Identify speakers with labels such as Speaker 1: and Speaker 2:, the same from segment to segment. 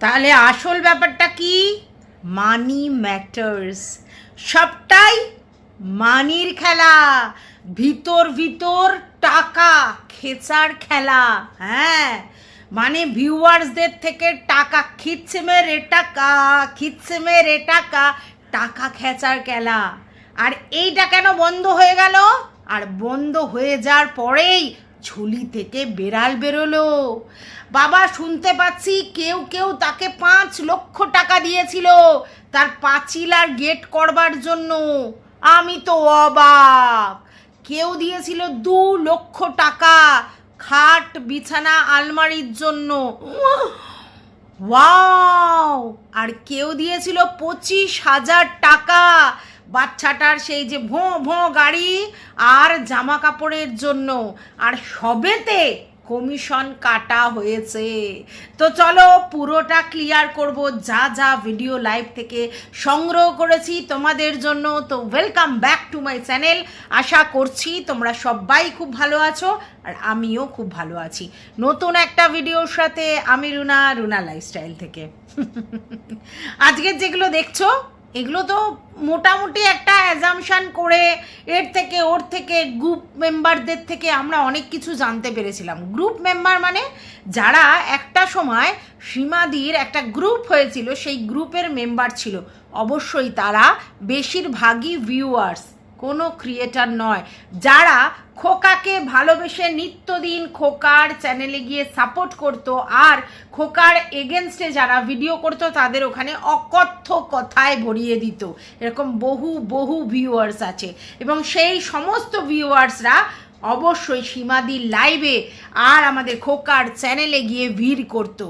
Speaker 1: তাহলে আসল ব্যাপারটা কি? মানি ম্যাটার্স সবটাই মানির খেলা, ভিতর ভিতর টাকা খেচার খেলা হ্যাঁ? মানে ভিউয়ার্সদের থেকে টাকা খিচ্ছে মেরে টাকা খিচ্ছে মেরে টাকা টাকা খেচার খেলা। আর এইটা কেন বন্ধ হয়ে গেল? আর বন্ধ হয়ে যাওয়ার পরেই ঝুলি থেকে বেড়াল বেরোলো। বাবা, শুনতে পাচ্ছি কেউ কেউ তাকে পাঁচ লক্ষ টাকা দিয়েছিল তার পাঁচিল আর গেট করবার জন্য। আমি তো অবাক। কেউ দিয়েছিল দু লক্ষ টাকা খাট, বিছানা, আলমারির জন্য। ওয়াও! আর কেউ দিয়েছিল পঁচিশ হাজার টাকা বাচ্চাটার সেই যে ভোঁ ভোঁ গাড়ি আর জামা কাপড়ের জন্য। আর সবেতে কমিশন কাটা হয়েছে। তো চলো পুরোটা ক্লিয়ার করব, যা যা ভিডিও লাইভ থেকে সংগ্রহ করেছি তোমাদের জন্য। তো welcome back to my channel আশা করছি তোমরা সবাই খুব ভালো আছো আর আমিও খুব ভালো আছি। নতুন একটা ভিডিওর সাথে আমি রুনা রুনা লাইফস্টাইল থেকে। আজকের যেগুলো দেখছ এগুলো তো মোটামুটি একটা অ্যাজামশান করে এর থেকে ওর থেকে গ্রুপ মেম্বারদের থেকে আমরা অনেক কিছু জানতে পেরেছিলাম। গ্রুপ মেম্বার মানে যারা একটা সময় সীমাদির একটা গ্রুপ হয়েছিল, সেই গ্রুপের মেম্বার ছিল। অবশ্যই তারা বেশিরভাগই ভিউয়ার্স কোনো ক্রিয়েটার নয়। যারা খোকাকে ভালোবেসে নিত্যদিন খোকার চ্যানেলে গিয়ে সাপোর্ট করতো আর খোকার এগেনস্টে যারা ভিডিও করতো, তাদের ওখানে অকথ্য কথায় ভরিয়ে দিত। এরকম বহু বহু ভিউয়ার্স আছে। এবং সেই সমস্ত ভিউয়ার্সরা অবশ্যই সীমাদির লাইভে আর আমাদের খোকার চ্যানেলে গিয়ে ভিড় করত।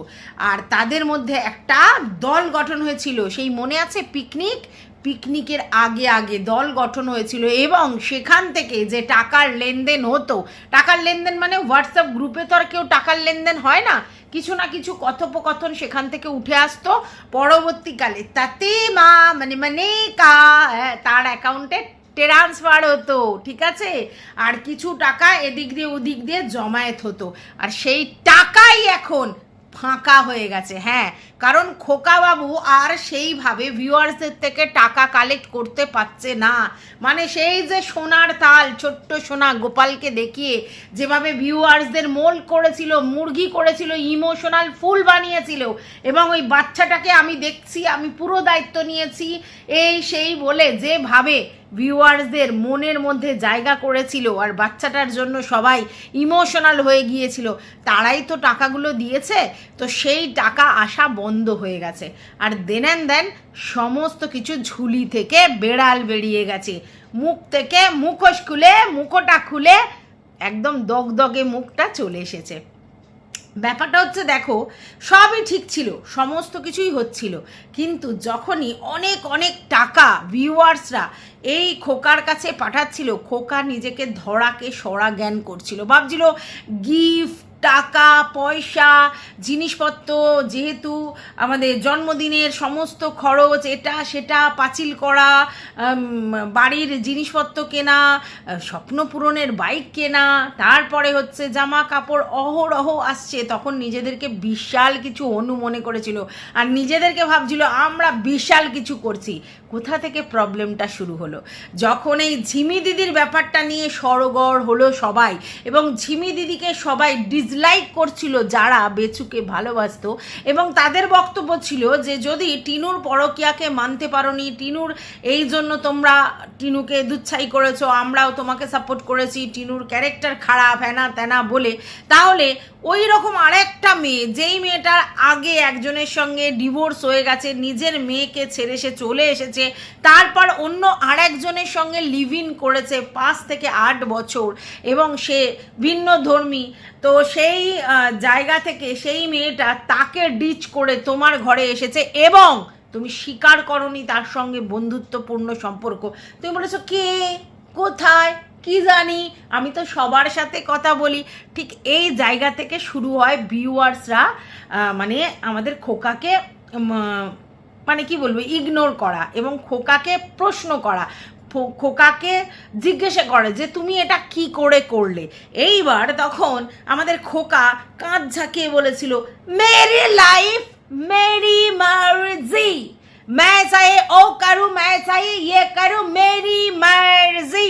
Speaker 1: আর তাদের মধ্যে একটা দল গঠন হয়েছিল। সেই মনে আছে পিকনিক পিকনিকের আগে আগে দল গঠন হয়েছিল এবং সেখান থেকে যে টাকার লেনদেন হতো টাকার লেনদেন মানে হোয়াটসঅ্যাপ গ্রুপে তো আর কেউ টাকার লেনদেন হয় না। কিছু না কিছু কথোপকথন সেখান থেকে উঠে আসতো। পরবর্তীকালে তাতে মা মানে মানে কা হ্যাঁ, তার অ্যাকাউন্টে ট্রান্সফার হতো ঠিক আছে? আর কিছু টাকা এদিক দিয়ে ওদিক দিয়ে জমায়েত হতো। আর সেই টাকাই এখন ফাঁকা হয়ে গেছে হ্যাঁ। কারণ খোকাবাবু আর সেইভাবে ভিউয়ার্সদের থেকে টাকা কালেক্ট করতে পারছে না। মানে সেই যে সোনার তাল, ছোট্ট সোনা গোপালকে দেখিয়ে যেভাবে ভিউয়ার্সদের মোল করেছিল, মুরগি করেছিল, ইমোশনাল ফুল বানিয়েছিল, এবং ওই বাচ্চাটাকে আমি দেখছি, আমি পুরো দায়িত্ব নিয়েছি, এই সেই বলে যেভাবে ভিউয়ার্সদের মনের মধ্যে জায়গা করেছিল আর বাচ্চাটার জন্য সবাই ইমোশনাল হয়ে গিয়েছিল। তারাই তো টাকাগুলো দিয়েছে, তো সেই টাকা আসা বন্ধ হয়ে গেছে। আর দেন দেন সমস্ত কিছু ঝুলি থেকে বেড়াল বেরিয়ে গেছে। মুখ থেকে মুখোশ খুলে, মুখোটা খুলে একদম দগদগে মুখটা চলে এসেছে। ব্যাপারটা হচ্ছে দেখো, সবই ঠিক ছিল, সমস্ত কিছুই হচ্ছিল, কিন্তু যখনই অনেক অনেক টাকা ভিউয়ার্সরা এই খোকার কাছে পাঠাচ্ছিল, খোকা নিজেকে ধরাকে সরা জ্ঞান করছিল, ভাবছিল গিফট টাকা, পয়সা, জিনিসপত্র, যেহেতু আমাদের জন্মদিনের সমস্ত খরচ, এটা, সেটা পাঁচিল করা বাড়ির জিনিসপত্র কেনা, স্বপ্ন পূরণের বাইক কেনা, তারপরে হচ্ছে জামা কাপড় অহরহ আসছে, তখন নিজেদেরকে বিশাল কিছু অনু মনে করেছিল। আর নিজেদেরকে ভাবছিল, আমরা বিশাল কিছু করছি। কোথা থেকে প্রবলেমটা শুরু হলো? যখন এই ঝিমি দিদির ব্যাপারটা নিয়ে সরগড় হলো সবাই এবং ঝিমি দিদিকে সবাই ডিসলাইক করছিল যারা বেচুকে ভালোবাসতো এবং তাদের বক্তব্য ছিল যে যদি টিনুর পরকিয়াকে মানতে পারোনি, টিনুর এই জন্য তোমরা টিনুকে দুচ্ছাই করেছ, আমরাও তোমাকে সাপোর্ট করেছি, টিনুর ক্যারেক্টার খারাপ, হ্যানা ত্যানা বলে, তাহলে ওই রকম আরেকটা মেয়ে, যেই মেয়েটার আগে একজনের সঙ্গে ডিভোর্স হয়ে গেছে, নিজের মেয়েকে ছেড়ে সে চলে এসেছে, তারপর অন্য আরেকজনের সঙ্গে লিভ ইন করেছে পাঁচ থেকে আট বছর, এবং সে ভিন্ন ধর্মী, তো সেই জায়গা থেকে সেই মেয়েটা তাকে ডিচ করে তোমার ঘরে এসেছে, এবং তুমি স্বীকার করনি তার সঙ্গে বন্ধুত্বপূর্ণ সম্পর্ক। তুমি বলেছ, কে? কোথায়? কি জানি আমি তো সবার সাথে কথা বলি ঠিক এই জায়গা থেকে শুরু হয় ভিউয়ার্সরা মানে আমাদের খোকাকে উম, মানে কি বলবো ইগনোর করা এবং খোকাকে প্রশ্ন করা ফো- খোকাকে জিজ্ঞাসা করে যে তুমি এটা কি করে করলে এইবার তখন আমাদের খোকা কাঁধ ঝাঁকিয়ে বলেছিল মেরি লাইফ মেরি मैं चाहे ओ करूँ मैं चाहे ये करूँ मेरी मर्जी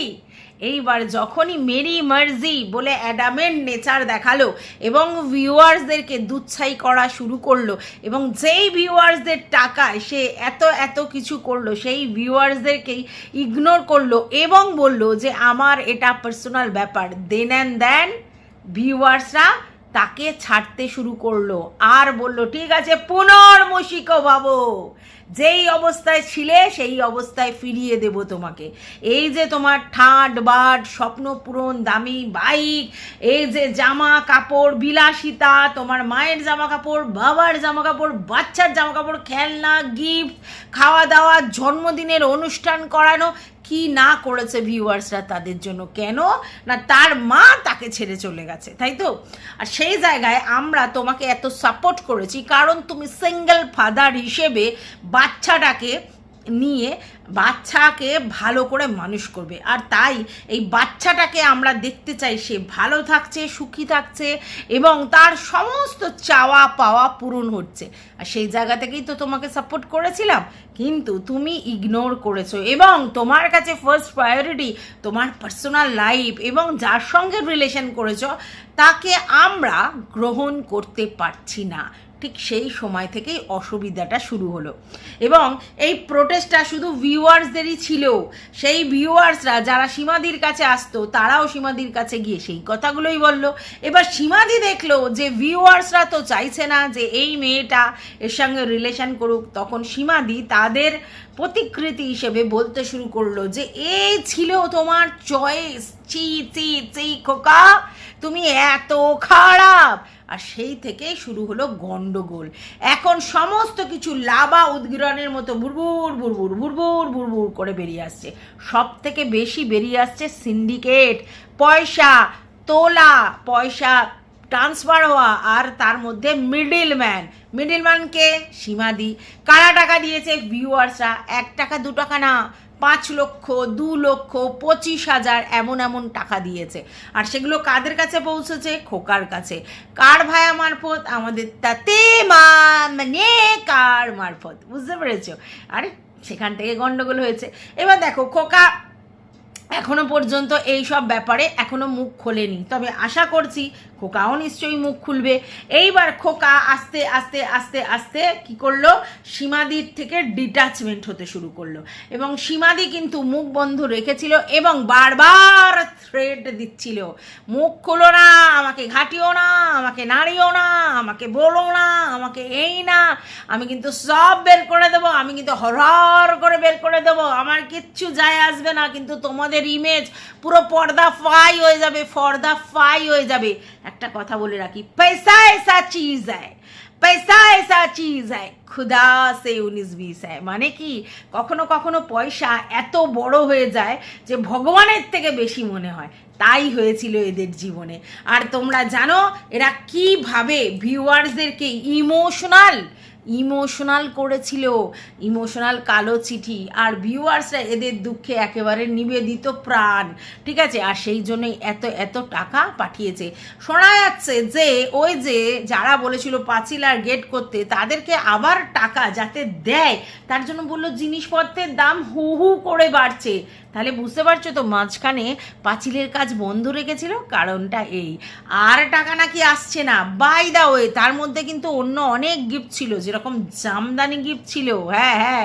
Speaker 1: এইবার যখনই মেরি মার্জি বলে অ্যাডামের নেচার দেখাল এবং ভিউয়ার্সদেরকে দুচ্ছাই করা শুরু করল এবং যেই ভিউয়ার্সদের টাকায় সে এত এত কিছু করল, সেই ভিউয়ার্সদেরকেই ইগনোর করল এবং বলল যে, আমার এটা পার্সোনাল ব্যাপার। দেন অ্যান্ড দেন ভিউয়ার্সরা তাকে ছাড়তে শুরু করল। আর বলল, ঠিক আছে পুনর্মসিক বাবু। যেই অবস্থায় ছিলে, সেই অবস্থায় ফিরিয়ে দেব তোমাকে। এই যে তোমার ঠাট, বাট, স্বপ্ন পূরণ, দামি বাইক, এই যে জামা কাপড়, বিলাসিতা, তোমার মায়ের জামা কাপড়, বাবার জামা কাপড়, বাচ্চার জামা কাপড়, খেলনা, গিফট, খাওয়া দাওয়া, জন্মদিনের অনুষ্ঠান করানো কি না করেছে ভিউয়ার্সরা তাদের জন্য? কেন? না তার মা তাকে ছেড়ে চলে গেছে, তাই তো? আর সেই জায়গায় আমরা তোমাকে এত সাপোর্ট করেছি, কারণ তুমি সিঙ্গেল ফাদার হিসেবে বাচ্চাটাকে নিয়ে বাচ্চাকে ভালো করে মানুষ করবে। আর তাই এই বাচ্চাটাকে আমরা দেখতে চাই, সে ভালো থাকছে, সুখী থাকছে এবং তার সমস্ত চাওয়া পাওয়া পূরণ হচ্ছে। আর সেই জায়গা থেকেই তো তোমাকে সাপোর্ট করেছিলাম, কিন্তু তুমি ইগনোর করেছ এবং তোমার কাছে ফার্স্ট প্রায়োরিটি তোমার পার্সোনাল লাইফ এবং যার সঙ্গে রিলেশন করেছ, তাকে আমরা গ্রহণ করতে পারছি না। ঠিক সেই সময় থেকেই অসুবিধাটা শুরু হলো। এবং এই প্রোটেস্টটা শুধু ভিউয়ার্সদেরই ছিল। সেই ভিউয়ার্সরা যারা সীমাদির কাছে আসতো, তারাও সীমাদির কাছে গিয়ে সেই কথাগুলোই বলল। এবার সীমাদি দেখল যে ভিউয়ার্সরা তো চাইছে না যে এই মেয়েটা এর সঙ্গে রিলেশন করুক, তখন সীমাদি তাদের প্রতিকৃতি হিসেবে বলতে শুরু করল যে এই ছিল তোমার চয়েস চি চি চি, খোকা, তুমি এত খারাপ। আর সেই থেকেই শুরু হলো গন্ডগোল। এখন সমস্ত কিছু লাভা উদ্গীরণের মতো বুড়বুড় বুড়বুড় বুড়বুড় বুড়বুড় করে বেরিয়ে আসছে। সব থেকে বেশি বেরিয়ে আসছে সিন্ডিকেট। পয়সা, তোলা, পয়সা ট্রান্সফার হওয়া আর তার মধ্যে মিডিল ম্যান মিডিল ম্যানকে সীমাদি। কারা টাকা দিয়েছে ভিউয়ার্সরা এক টাকা, দু টাকা না, পাঁচ লক্ষ, দু লক্ষ, পঁচিশ হাজার এমন এমন টাকা দিয়েছে। আর সেগুলো কাদের কাছে পৌঁছেছে? খোকার কাছে। কার ভায়া মারফত? আমাদের তাতে মা মানে কার মারফত? বুঝতে পেরেছ? আরে, সেখান থেকে গন্ডগোল হয়েছে। এবার দেখো, খোকা এখনও পর্যন্ত এই সব ব্যাপারে এখনও মুখ খোলেনি। তবে আশা করছি খোকাও নিশ্চয়ই মুখ খুলবে। এইবার খোকা আস্তে আস্তে আস্তে আস্তে কি করল? সীমাদির থেকে ডিটাচমেন্ট হতে শুরু করল। এবং সীমাদি কিন্তু মুখ বন্ধ রেখেছিল এবং বারবার থ্রেড দিচ্ছিল। মুখ খোলো না, আমাকে ঘাটিও না, আমাকে নাড়িও না, আমাকে বলো না, আমাকে এই না। আমি কিন্তু সব বের করে দেবো, আমি কিন্তু হরহর করে বের করে দেবো। আমার কিচ্ছু যায় আসবে না, কিন্তু তোমাদের তাদের ইমেজ পুরো পর্দা ফাই হয়ে যাবে ফর্দা ফাই হয়ে যাবে। একটা কথা বলে রাখি, পয়সা এসা চিজ হয় পয়সা এসা চিজ হয় খুদা সে উনিশ বিশ হয় মানে কি? কখনো কখনো পয়সা এত বড় হয়ে যায় যে ভগবানের থেকে বেশি মনে হয়। তাই হয়েছিল এদের জীবনে। আর তোমরা জানো, এরা কীভাবে ভিউয়ার্সদেরকে ইমোশনাল ইমোশনাল করেছিল, ইমোশনাল কালো চিঠি। আর ভিউয়ার্সরা এদের দুঃখে একেবারে নিবেদিত প্রাণ। ঠিক আছে? আর সেই জন্যই এত এত টাকা পাঠিয়েছে। শোনা যাচ্ছে যে, ওই যে যারা বলেছিল পাঁচিল আর গেট করতে, তাদেরকে আবার টাকা যাতে দেয়। তার জন্য বলল, জিনিসপত্রের দাম হু হু করে বাড়ছে। তাহলে বুঝতে পারছ তো, মাঝখানে পাঁচিলের কাজ বন্ধ রেখেছিল? কারণটা এই। আর টাকা নাকি আসছে না। বাই দা ওয়ে তার মধ্যে কিন্তু অন্য অনেক গিফট ছিল, যেরকম জামদানি গিফট ছিল। হ্যাঁ হ্যাঁ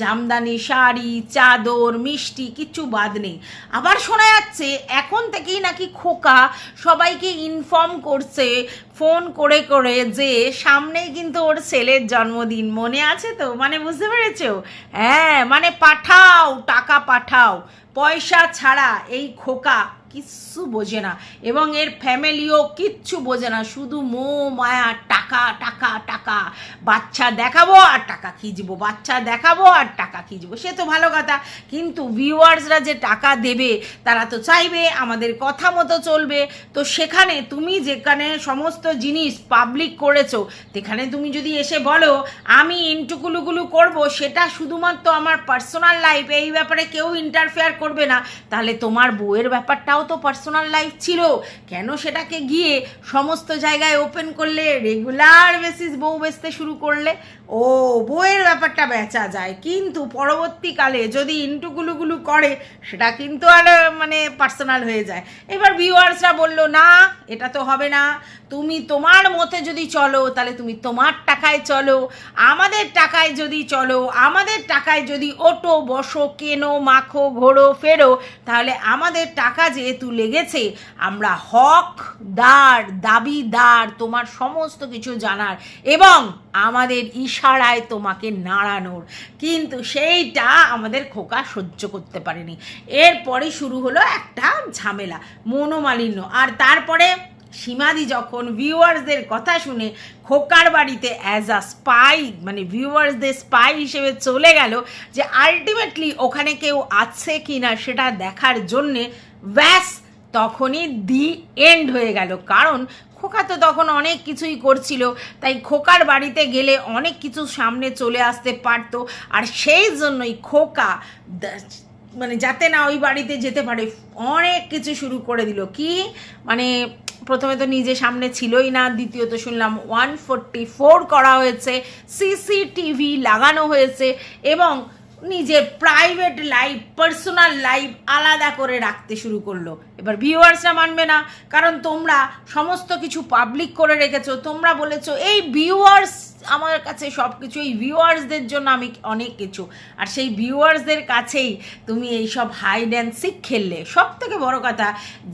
Speaker 1: জামদানি, শাড়ি, চাদর, মিষ্টি, কিচ্ছু বাদ নেই। আবার শোনা যাচ্ছে, এখন থেকেই নাকি খোকা সবাইকে ইনফর্ম করছে ফোন করে করে যে সামনেই কিন্তু ওর ছেলের জন্মদিন, মনে আছে তো? মানে বুঝতে পেরেছ? হ্যাঁ মানে পাঠাও, টাকা পাঠাও। পয়সা ছাড়া এই খোকা কিচ্ছু বোঝে না এবং এর ফ্যামিলিও কিচ্ছু বোঝে না। শুধু মো মায়া, টাকা টাকা টাকা। বাচ্চা দেখাবো আর টাকা খিঁচবো। বাচ্চা দেখাবো আর টাকা খিঁচবো। সে তো ভালো কথা। কিন্তু ভিউয়ার্সরা যে টাকা দেবে, তারা তো চাইবে আমাদের কথা মতো চলবে। তো সেখানে তুমি যেখানে সমস্ত জিনিস পাবলিক করেছ। সেখানে তুমি যদি এসে বলো, আমি ইন্টুকুলুগুলু করব, সেটা শুধুমাত্র আমার পার্সোনাল লাইফ এই ব্যাপারে কেউ ইন্টারফেয়ার করবে না। তাহলে তোমার বউয়ের ব্যাপারটাও তো পার্সোনাল লাইফ ছিল। কেন সেটাকে গিয়ে সমস্ত জায়গায় ওপেন করলে রেগুলার বেসিস বউ বেচতে শুরু করলে? ও বইয়ের ব্যাপারটা বেচা যায়। কিন্তু পরবর্তীকালে যদি ইন্টুগুলুগুলু করে, সেটা কিন্তু আর মানে পার্সোনাল হয়ে যায়। এবার ভিউয়ার্সরা বলল, না, এটা তো হবে না। তুমি তোমার মতে যদি চলো, তাহলে তুমি তোমার টাকায় চলো। আমাদের টাকায় যদি চলো, আমাদের টাকায় যদি ওটো, বসো, কেনো, মাখো, ঘোরো, ফেরো, তাহলে আমাদের টাকা যেহেতু লেগেছে, আমরা হক দার দাবিদার, তোমার সমস্ত কিছু জানার। এবং আমাদের ইশারায় তোমাকে নাড়ানোর। কিন্তু সেইটা আমাদের খোকা সহ্য করতে পারেনি। এরপরে শুরু হলো একটা ঝামেলা, মনোমালিন্য। আর তারপরে সীমাদি যখন ভিউয়ার্সদের কথা শুনে খোকার বাড়িতে অ্যাজ আ স্পাই মানে ভিউয়ার্সদের স্পাই হিসেবে চলে গেল যে আলটিমেটলি ওখানে কেউ আছে কি না সেটা দেখার জন্যে ব্যাস তখনই দি এন্ড হয়ে গেল। কারণ খোকা তো তখন অনেক কিছুই করছিল, তাই খোকার বাড়িতে গেলে অনেক কিছু সামনে চলে আসতে পারতো, আর সেই জন্যই খোকা মানে যাতে না ওই বাড়িতে যেতে পারে, অনেক কিছু শুরু করে দিল। কি? মানে প্রথমে তো নিজে সামনে ছিলই না, দ্বিতীয়ত শুনলাম ওয়ান ফোর করা হয়েছে সিসিটিভি লাগানো হয়েছে, এবং নিজের প্রাইভেট লাইফ পার্সোনাল লাইফ আলাদা করে রাখতে শুরু করল। এবার ভিউয়ার্সরা মানবে না, কারণ তোমরা সমস্ত কিছু পাবলিক করে রেখেছো। তোমরা বলেছ, এই ভিউয়ার্স আমার কাছে সব কিছু এই ভিউয়ার্সদের জন্য আমি অনেক কিছু। আর সেই ভিউয়ার্সদের কাছেই তুমি এই সব হাইড অ্যান্ড সিক খেললে। সব থেকে বড় কথা,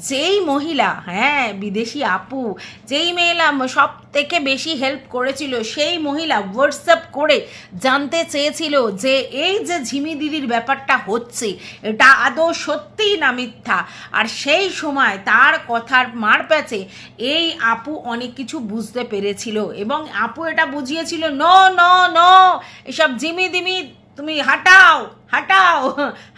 Speaker 1: যেই মহিলা হ্যাঁ বিদেশি আপু, যেই মহিলা সব থেকে বেশি হেল্প করেছিল, সেই মহিলা হোয়াটসঅ্যাপ করে জানতে চেয়েছিল যে এই যে ঝিমি দিদির ব্যাপারটা হচ্ছে, এটা আদৌ সত্যিই না মিথ্যা? আর সেই সময় তার কথার মার প্যাচে এই আপু অনেক কিছু বুঝতে পেরেছিল। এবং আপু এটা বুঝিয়েছিল নো নো নো এসব জিমি দিমি, তুমি হাঁটাও হাঁটাও,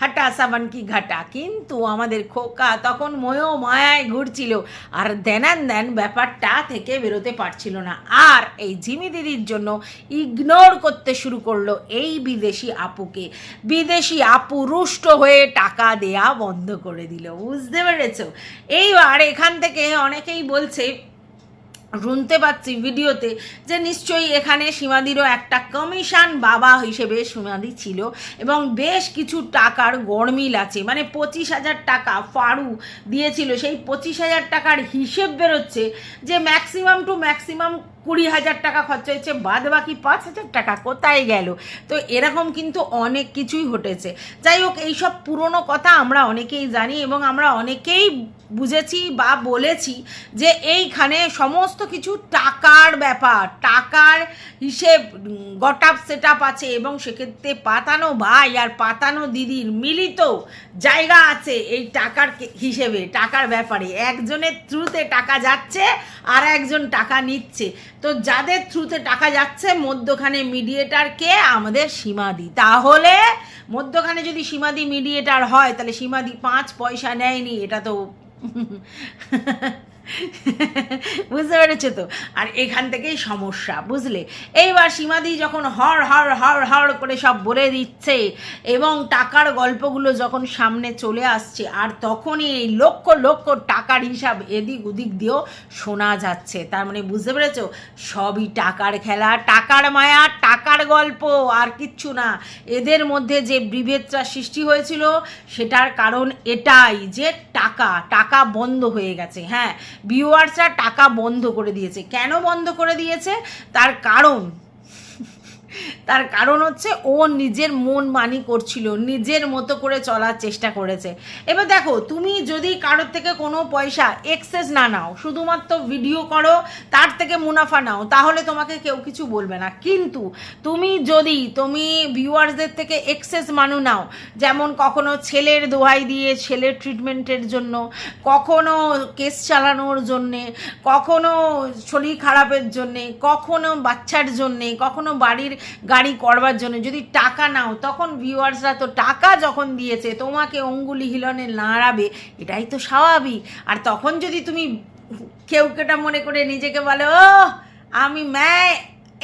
Speaker 1: হাঁটা সাবান কি ঘাটা? কিন্তু আমাদের খোকা তখন ময়ো মায়ায় ঘুরছিল, আর দেনান দেন ব্যাপারটা থেকে বেরোতে পারছিল না। আর এই ঝিমি দিদির জন্য ইগনোর করতে শুরু করল এই বিদেশি আপুকে। বিদেশি আপু রুষ্ট হয়ে টাকা দেয়া বন্ধ করে দিল, বুঝতে পেরেছ? এইবার এখান থেকে অনেকেই বলছে শুনতে পাচ্ছি ভিডিওতে যে নিশ্চয়ই এখানে সীমাদিরও একটা কমিশন বাবা হিসেবে সীমাদি ছিল এবং বেশ কিছু টাকার গরমিল আছে। মানে পঁচিশ হাজার টাকা ফারু দিয়েছিল। সেই পঁচিশ হাজার টাকার হিসেব বেরোচ্ছে যে ম্যাক্সিমাম টু ম্যাক্সিমাম কুড়ি হাজার টাকা খরচা হয়েছে বাদ বাকি পাঁচ হাজার টাকা কোথায় গেল? তো এরকম কিন্তু অনেক কিছুই ঘটেছে। যাই হোক এইসব পুরনো কথা আমরা অনেকেই জানি এবং আমরা অনেকেই বুঝেছি বা বলেছি যে এইখানে সমস্ত কিছু টাকার ব্যাপার, টাকার হিসেব গটাপ সেট আপ আছে এবং সেক্ষেত্রে পাতানো ভাই আর পাতানো দিদির মিলিত জায়গা আছে এই টাকার হিসেবে, টাকার ব্যাপারে। একজনের থ্রুতে টাকা যাচ্ছে আর একজন টাকা নিচ্ছে। তো যাদের থ্রুতে টাকা যাচ্ছে, মধ্যখানে মিডিয়েটারকে আমাদের সীমাদি। তাহলে মধ্যখানে যদি সীমাদি মিডিয়েটার হয়, তাহলে সীমাদি পাঁচ পয়সা নেয়নি, এটা তো বুঝতে পেরেছ তো? আর এখান থেকেই সমস্যা, বুঝলে? এইবার সীমাদি যখন হর হর হর হর করে সব বলে দিচ্ছে এবং টাকার গল্পগুলো যখন সামনে চলে আসছে, আর তখনই এই লক্ষ লক্ষ টাকার হিসাব এদিক ওদিক দিয়েও শোনা যাচ্ছে। তার মানে বুঝতে পেরেছ? সবই টাকার খেলা, টাকার মায়া, টাকার গল্প, আর কিচ্ছু না। এদের মধ্যে যে বিভেদটা সৃষ্টি হয়েছিল, সেটার কারণ এটাই যে টাকা টাকা বন্ধ হয়ে গেছে হ্যাঁ? ভিউয়ার্সরা টাকা বন্ধ করে দিয়েছে। কেন বন্ধ করে দিয়েছে? তার কারণ তার কারণ হচ্ছে ও নিজের মন মানি করছিল, নিজের মতো করে চলার চেষ্টা করেছে। এবার দেখো, তুমি যদি কারোর থেকে কোনো পয়সা এক্সেস না নাও, শুধুমাত্র ভিডিও করো, তার থেকে মুনাফা নাও, তাহলে তোমাকে কেউ কিছু বলবে না। কিন্তু তুমি যদি, তুমি ভিউয়ার্সদের থেকে এক্সেস মানু নাও, যেমন কখনো ছেলের দোহাই দিয়ে ছেলের ট্রিটমেন্টের জন্য, কখনো কেস চালানোর জন্যে, কখনো শরীর খারাপের জন্যে, কখনো বাচ্চার জন্যে, কখনো বাড়ির গাড়ি করবার জন্য যদি টাকা নাও, তখন ভিউয়ার্সরা তো টাকা যখন দিয়েছে, তোমাকে অঙ্গুলি হিলনে নাড়াবে, এটাই তো স্বাভাবিক। আর তখন যদি তুমি কেউ কেটা মনে করে নিজেকে বলে, ও, আমি ম্যায়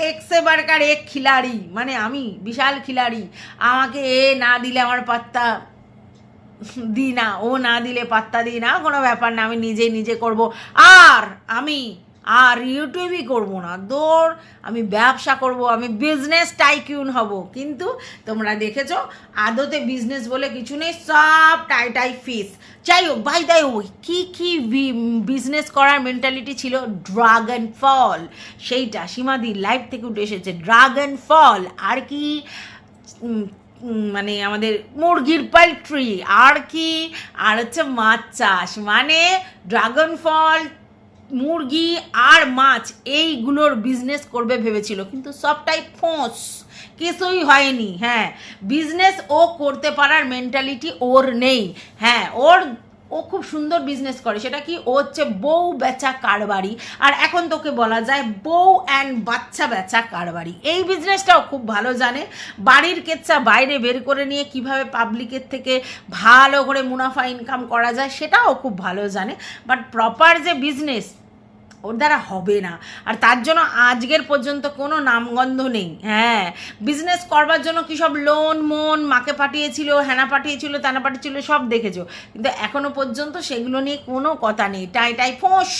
Speaker 1: এক্সে বারকার এক খিলাড়ি মানে আমি বিশাল খিলাড়ি, আমাকে এ না দিলে আমার পাত্তা দিই না ও না দিলে পাত্তা দিই না কোনো ব্যাপার না, আমি নিজেই নিজে করব। আর আমি আর ইউটিউবই করব না। দৌড়, আমি ব্যবসা করব, আমি বিজনেস টাইকিউন হব। কিন্তু তোমরা দেখেছ, আদতে বিজনেস বলে কিছু নেই, সব টাই টাই ফিস যাই হোক বাই দাই ওই কী কী বিজনেস করার মেন্টালিটি ছিল? ড্রাগন ফল সেইটা সীমাদির লাইফ থেকে উঠে এসেছে। ড্রাগন ফল আর কি মানে আমাদের মুরগির পাল্ট্রি। আর কি, আর হচ্ছে মাছ চাষ। মানে ড্রাগন ফল মুরগি আর মাছ এইগুলোর বিজনেস করবে ভেবেছিল, কিন্তু সবটাই ফোঁস, কিছুই হয়নি হ্যাঁ। বিজনেস ও করতে পারার মেন্টালিটি ওর নেই হ্যাঁ ওর ও খুব সুন্দর বিজনেস করে। সেটা কি? ও হচ্ছে বউ বেচা কারবারি। আর এখন তোকে বলা যায় বউ অ্যান্ড বাচ্চা বেচা কারবারি। এই বিজনেসটাও খুব ভালো জানে। বাড়ির কেচ্ছা বাইরে বের করে নিয়ে কীভাবে পাবলিকের থেকে ভালো করে মুনাফা ইনকাম করা যায়, সেটাও খুব ভালো জানে। বাট প্রপার যে বিজনেস ওর দ্বারা হবে না। আর তার জন্য আজকের পর্যন্ত কোনো নামগন্ধ নেই। হ্যাঁ বিজনেস করবার জন্য কী সব লোন মন মাকে পাঠিয়েছিল হ্যানা পাঠিয়েছিল, তানা পাঠিয়েছিল, সব দেখেছ। কিন্তু এখনও পর্যন্ত সেগুলো নিয়ে কোনো কথা নেই। টাই টাই, ফোঁস।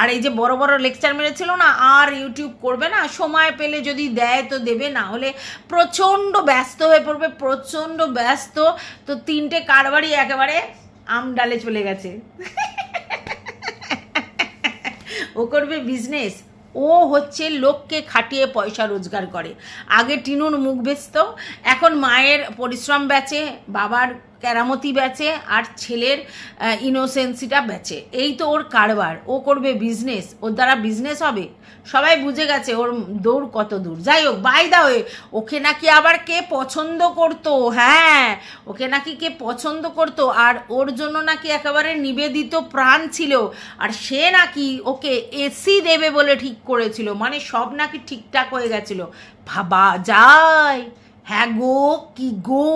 Speaker 1: আর এই যে বড় বড় লেকচার মেরেছিল না, আর ইউটিউব করবে না, সময় পেলে যদি দেয় তো দেবে, না হলে প্রচণ্ড ব্যস্ত হয়ে পড়বে, প্রচণ্ড ব্যস্ত। তো তিনটে কারবারই একেবারে আমডালে চলে গেছে। ও করবে বিজনেস ও হচ্ছে লোককে খাটিয়ে পয়সা রোজগার করে। আগে টিনুর মুখ বেচত, এখন মায়ের পরিশ্রম বেচে, বাবার কেরামতি বেচে আর ছেলের ইনোসেন্সিটা বেচে। এই তো ওর কারবার। ও করবে বিজনেস ওর দ্বারা বিজনেস হবে? সবাই বুঝে গেছে ওর দৌড় কত দূর। যাই হোক বাই দা হয়ে ওকে নাকি আবার কে পছন্দ করতো? হ্যাঁ ওকে নাকি কে পছন্দ করতো? আর ওর জন্য নাকি একেবারে নিবেদিত প্রাণ ছিল। আর সে নাকি ওকে এসি দেবে বলে ঠিক করেছিল। মানে সব নাকি ঠিকঠাক হয়ে গেছিল। ভাবা যায়। হ্যাঁ গো, কি গো?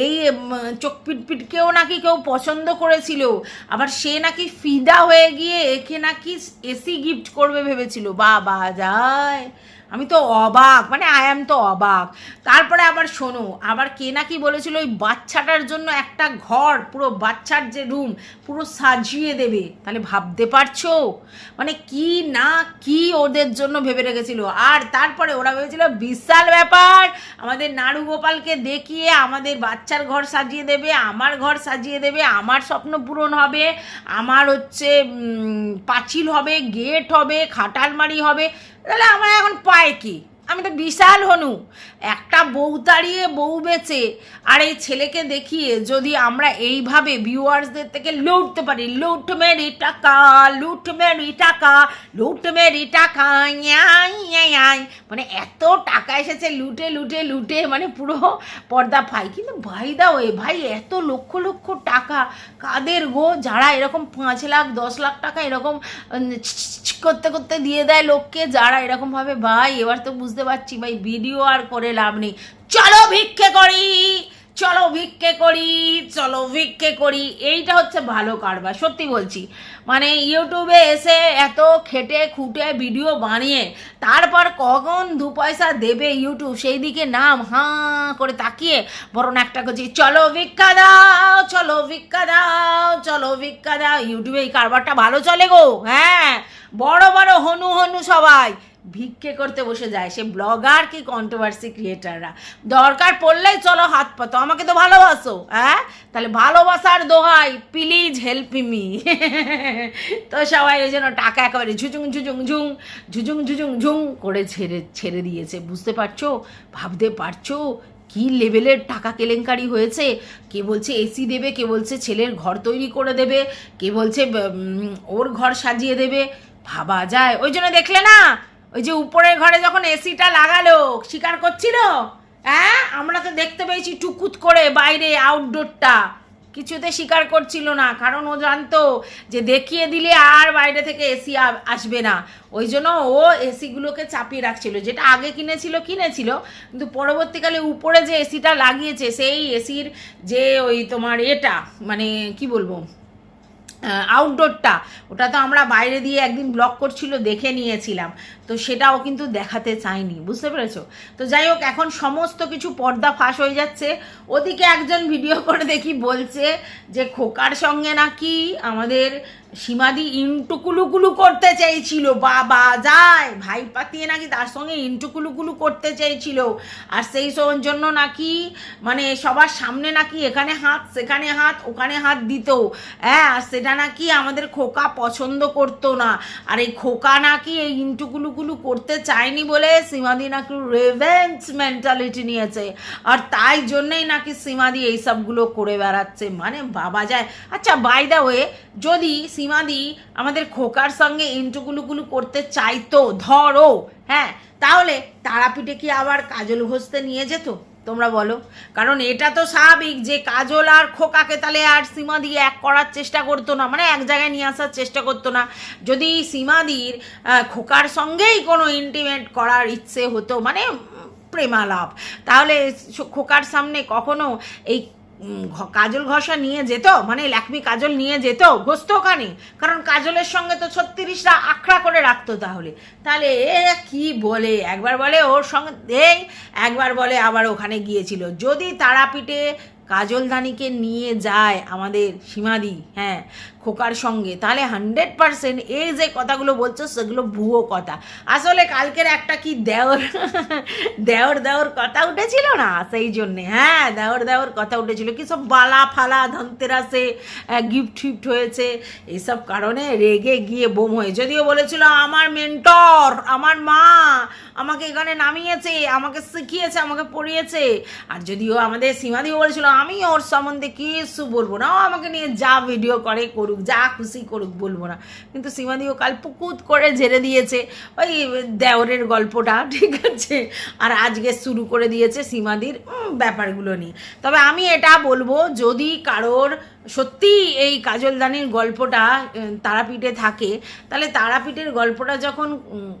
Speaker 1: এই চোখ পিটপিটকেও নাকি কেউ পছন্দ করেছিল। আবার সে নাকি ফিদা হয়ে গিয়ে একে নাকি এসি গিফট করবে ভেবেছিল। বা যায়। আমি তো অবাক মানে আই এম তো অবাক। তারপরে আবার শোনো, আবার কে নাকি বলেছিল ওই বাচ্চাটার জন্য একটা ঘর, পুরো বাচ্চার যে রুম পুরো সাজিয়ে দেবে। তাহলে ভাবতে পারছ? মানে কি না কি ওদের জন্য ভেবে রেখেছিল। আর তারপরে ওরা ভেবেছিল, বিশাল ব্যাপার, আমাদের নাড়ু গোপালকে দেখিয়ে আমাদের বাচ্চার ঘর সাজিয়ে দেবে, আমার ঘর সাজিয়ে দেবে, আমার স্বপ্ন পূরণ হবে, আমার হচ্ছে পাঁচিল হবে, গেট হবে, খাটালমারি হবে। তাহলে আমার এখন পায় কি? আমি তো বিশাল হনু। একটা বউ তাড়িয়ে বউ বেচে আর এই ছেলেকে দেখিয়ে যদি আমরা এইভাবে ভিউয়ার্সদের থেকে লুটতে পারি, লুট মেরি টাকা, লুট মেরি টাকা, লুট মেরি টাকা। মানে এত টাকা এসেছে লুটে লুটে লুটে মানে পুরো পর্দা ফাই। কিন্তু ভাই দাও এ ভাই, এত লক্ষ লক্ষ টাকা কাদের গো? যারা এরকম পাঁচ লাখ, দশ লাখ টাকা এরকম করতে করতে দিয়ে দেয় লোককে, যারা এরকমভাবে, ভাই, এবার তো বুঝতে পারছি ভাই ভিডিও আর করে লাভ নেই। চলো ভিক্ষে করি, চলো ভিক্ষে করি, চলো ভিক্ষে করি। এইটা হচ্ছে ভালো কারবার, সত্যি বলছি। মানে ইউটিউবে এসে এত খেটে খুঁটে ভিডিও বানিয়ে, তারপর কখন দু পয়সা দেবে ইউটিউব সেই দিকে নাম হাঁ করে তাকিয়ে বরং একটা করছি, চলো ভিক্ষা দাও, চলো ভিক্ষা দাও, চলো ভিক্ষা দাও। ইউটিউবে এই কারবারটা ভালো চলে গো হ্যাঁ। বড় বড় হনু হনু সবাই। ভিক্ষে করতে বসে যায়, সে ব্লগার কি কন্ট্রোভার্সি ক্রিয়েটাররা দরকার পড়লেই চলো হাত পাতো আমাকে তো ভালোবাসো হ্যাঁ? তাহলে ভালোবাসার দোহাই প্লিজ হেল্প মি তো সবাই ওই জন্য টাকা একেবারে ঝুঝুং ঝুঝুং ঝুং ঝুঝুং ঝুঝুং ঝুং করে ছেড়ে ছেড়ে দিয়েছে। বুঝতে পারছ? ভাবতে পারছ? কি লেভেলের টাকা কেলেঙ্কারি হয়েছে? কে বলছে এসি দেবে, কে বলছে ছেলের ঘর তৈরি করে দেবে, কে বলছে ওর ঘর সাজিয়ে দেবে? ভাবা যায়। ওই জন্য দেখলে না ওই যে উপরের ঘরে যখন এসিটা লাগালো স্বীকার করছিল? হ্যাঁ? আমরা তো দেখতে পেয়েছি টুকুত করে বাইরে আউটডোরটা কিছুতে স্বীকার করছিল না, কারণ ও জানতো যে দেখিয়ে দিলে আর বাইরে থেকে এসি আসবে না। ওই জন্য ও এসিগুলোকে চাপিয়ে রাখছিল। যেটা আগে কিনেছিল কিনেছিল, কিন্তু পরবর্তীকালে উপরে যে এসিটা লাগিয়েছে, সেই এসির যে ওই তোমার এটা মানে কি বলব? আউটডোরটা ওটা তো আমরা বাইরে দিয়ে একদিন ব্লক করছিল, দেখে নিয়েছিলাম। তো সেটাও কিন্তু দেখাতে চাইনি, বুঝতে পেরেছ? তো যাই হোক, এখন সমস্ত কিছু পর্দা ফাঁস হয়ে যাচ্ছে। ওদিকে একজন ভিডিও করে দেখি বলছে যে, খোকার সঙ্গে নাকি আমাদের সীমাদি ইন্টুকুলুকুলু করতে চেয়েছিল। বাবা যায়। ভাই পাতিয়ে নাকি তার সঙ্গে ইন্টুকুলুকুলু করতে চেয়েছিল। আর সেই জন্য নাকি মানে সবার সামনে নাকি এখানে হাত, সেখানে হাত, ওখানে হাত দিত। হ্যাঁ আর সেটা নাকি আমাদের খোকা পছন্দ করতো না। আর এই খোকা নাকি এই ইন্টুকুলুকুলু করতে চায়নি বলে সীমাদি নাকি রেভেন্স মেন্টালিটি নিয়েছে। আর তাই জন্যই নাকি সীমাদি এইসবগুলো করে বেড়াচ্ছে। মানে বাবা যায়। আচ্ছা বাই দা ওয়ে যদি সীমাদি আমাদের খোকার সঙ্গে ইন্টুকুলুকুলু করতে চাইতো, ধরো হ্যাঁ তাহলে তারাপীঠে কি আবার কাজল ঘষতে নিয়ে যেত? তোমরা বলো। কারণ এটা তো স্বাভাবিক যে কাজল আর খোকাকে তাহলে আর সীমা দিয়ে এক করার চেষ্টা করতো না মানে এক জায়গায় নিয়ে আসার চেষ্টা করতো না। যদি সীমাদির খোকার সঙ্গেই কোনো ইন্টিমেট করার ইচ্ছে হতো মানে প্রেমালাপ, তাহলে খোকার সামনে কখনো এই কাজল ঘষা নিয়ে যেত মানে ল্যাকমি কাজল নিয়ে যেত, ঘষতো ওখানে। কারণ কাজলের সঙ্গে তো ছত্রিশটা আখড়া করে রাখতো তাহলে। তাহলে এ কি বলে? একবার বলে ওর সঙ্গে, এই একবার বলে আবার ওখানে গিয়েছিল। যদি তারাপীঠে কাজলদানিকে নিয়ে যায় আমাদের সীমাদি হ্যাঁ খোকার সঙ্গে। তাহলে হান্ড্রেড পারসেন্ট এই যে কথাগুলো বলছো, সেগুলো ভুয়ো কথা। আসলে কালকের একটা কি দেওর দেওর দেওর কথা উঠেছিল না? সেই জন্যে। হ্যাঁ দেওর দেওর কথা উঠেছিল। কি সব বালা ফালা ধনতেরাসে গিফট ফিফট হয়েছে এইসব কারণে রেগে গিয়ে বোম হয়ে যদিও বলেছিল, আমার মেন্টর আমার মা আমাকে এখানে নামিয়েছে, আমাকে শিখিয়েছে, আমাকে পড়িয়েছে। আর যদিও আমাদের সীমাদিও বলেছিল, আমি ওর সম্বন্ধে কিছু বলব না। আমাকে নিয়ে যা ভিডিও করে করুক। যা খুশি করুক বলব না। কিন্তু সীমাদিও কাল পুকুত করে ঝেড়ে দিয়েছে। ওই দেওরের গল্পটা, ঠিক আছে? আর আজকে শুরু করে দিয়েছে সীমাদির ব্যাপারগুলো নিয়ে। তবে আমি এটা বলব, যদি কারোর সত্যি এই কাজলদানির গল্পটা তারাপীঠে থাকে, তাহলে তারাপীঠের গল্পটা যখন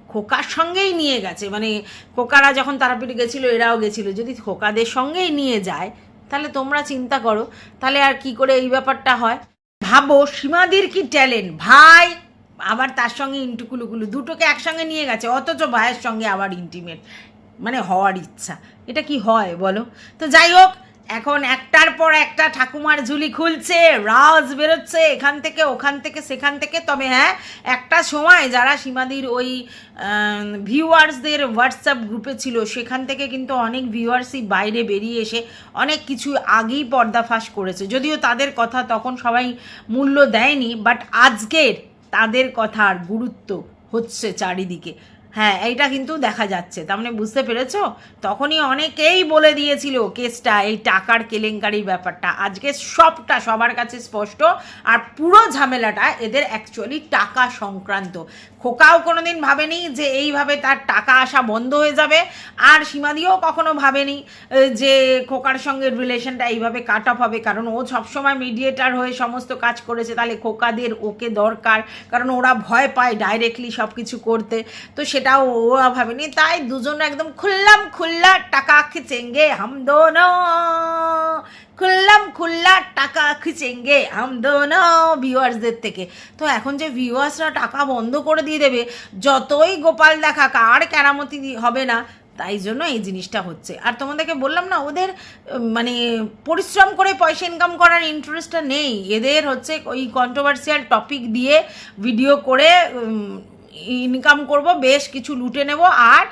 Speaker 1: খোকার সঙ্গেই নিয়ে গেছে মানে খোকারা যখন তারাপীঠে গেছিল, এরাও গেছিল। যদি খোকাদের সঙ্গেই নিয়ে যায়, তাহলে তোমরা চিন্তা করো, তাহলে আর কি করে এই ব্যাপারটা হয়? ভাবো, সীমাদির কি ট্যালেন্ট ভাই, আবার তার সঙ্গে ইন্টুকুলুকুলু, দুটোকে একসঙ্গে নিয়ে গেছে, অথচ ভাইয়ের সঙ্গে আবার ইন্টিমেট মানে হওয়ার ইচ্ছা। এটা কি হয় বলো? তো যাই হোক এখন একটার পর একটা ঠাকুমার ঝুলি খুলছে, রাজ বেরোচ্ছে এখান থেকে, ওখান থেকে, সেখান থেকে। তবে হ্যাঁ একটা সময় যারা সীমাদির ওই ভিউয়ার্সদের হোয়াটসঅ্যাপ গ্রুপে ছিল, সেখান থেকে কিন্তু অনেক ভিউয়ার্সই বাইরে বেরিয়ে এসে অনেক কিছু আগেই পর্দাফাশ করেছে। যদিও তাদের কথা তখন সবাই মূল্য দেয়নি বাট আজকের তাদের কথার গুরুত্ব হচ্ছে চারিদিকে। হ্যাঁ এইটা কিন্তু দেখা যাচ্ছে। তার মানে বুঝতে পেরেছ? তখনই অনেকেই বলে দিয়েছিল কেসটা, এই টাকার কেলেঙ্কারির ব্যাপারটা। আজকে সবটা সবার কাছে স্পষ্ট, আর পুরো ঝামেলাটা এদের অ্যাকচুয়ালি টাকা সংক্রান্ত। খোকাও কোনোদিন ভাবেনি যে এইভাবে তার টাকা আসা বন্ধ হয়ে যাবে, আর সীমাদিও কখনো ভাবেনি যে খোকার সঙ্গে রিলেশনটা এইভাবে কাট অফ হবে। কারণ ও সবসময় মিডিয়েটার হয়ে সমস্ত কাজ করেছে, তাহলে খোকাদের ওকে দরকার। কারণ ওরা ভয় পায় ডাইরেক্টলি সব কিছু করতে। তো সেটাও ও ভাবেনি। তাই দুজন একদম খুললাম খুল্লা টাকা খিচেঙ্গে, হাম খুললাম খুল্লা টাকা খিচেঙ্গে, হাম ভিউয়ার্সদের থেকে। তো এখন যে ভিউয়ার্সরা টাকা বন্ধ করে দিয়ে দেবে, যতই গোপাল দেখা কার কেরামতি হবে না, তাই জন্য এই জিনিসটা হচ্ছে। আর তোমাদেরকে বললাম না, ওদের মানে পরিশ্রম করে পয়সা ইনকাম করার ইন্টারেস্টটা নেই। এদের হচ্ছে ওই কন্ট্রোভার্সিয়াল টপিক দিয়ে ভিডিও করে ইনকাম করব, বেশ কিছু লুটে নেব আর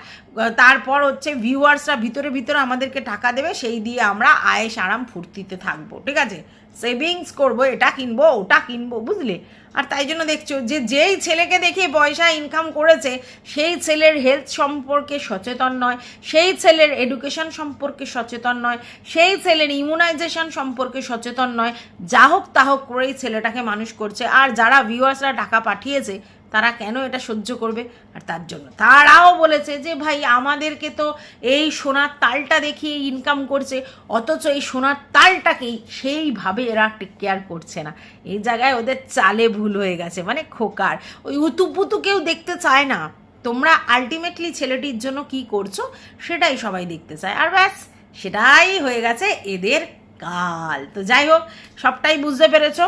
Speaker 1: তারপর হচ্ছে ভিউয়ার্সরা ভিতরে ভিতরে আমাদেরকে টাকা দেবে, সেই দিয়ে আমরা আয়েস আরাম ফুর্তিতে থাকব, ঠিক আছে? সেভিংস করব, এটা কিনবো, ওটা কিনবো, বুঝলে? আর তাই জন্য দেখছ যে যেই ছেলেকে দেখে পয়সা ইনকাম করেছে, সেই ছেলের হেলথ সম্পর্কে সচেতন নয়, সেই ছেলের এডুকেশন সম্পর্কে সচেতন নয়, সেই ছেলের ইমিউনাইজেশন সম্পর্কে সচেতন নয়, যা হোক তা হোক করেই ছেলেটাকে মানুষ করছে। আর যারা ভিউয়ার্সরা টাকা পাঠিয়েছে তারা কেন এটা সহ্য করবে? আর তার জন্য। তারাও বলেছে যে, ভাই, আমাদেরকে তো এই সোনার তালটা দেখিয়ে ইনকাম করছে, অথচ এই সোনার তালটাকেই সেইভাবে এরা কেয়ার করছে না। এই জায়গায় ওদের চালে ভুল হয়ে গেছে মানে খোকার। ওই উতুপুতু কেউ দেখতে চায় না। তোমরা আলটিমেটলি ছেলেটির জন্য কি করছ, সেটাই সবাই দেখতে চায়। আর ব্যাস, সেটাই হয়ে গেছে এদের কাল। তো যাই হোক, সবটাই বুঝতে পেরেছ?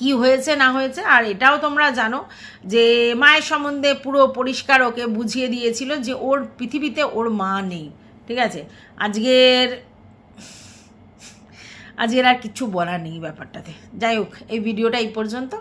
Speaker 1: কি হয়েছে, না হয়েছে, আর এটাও তোমরা জানো যে মায়ের সম্বন্ধে পুরো পরিষ্কার ওকে বুঝিয়ে দিয়েছিল যে ওর পৃথিবীতে ওর মা নেই, ঠিক আছে? আজকের আজকের আর কিছু বলার নেই ব্যাপারটাতে। যাই হোক, এই ভিডিওটা এই পর্যন্ত।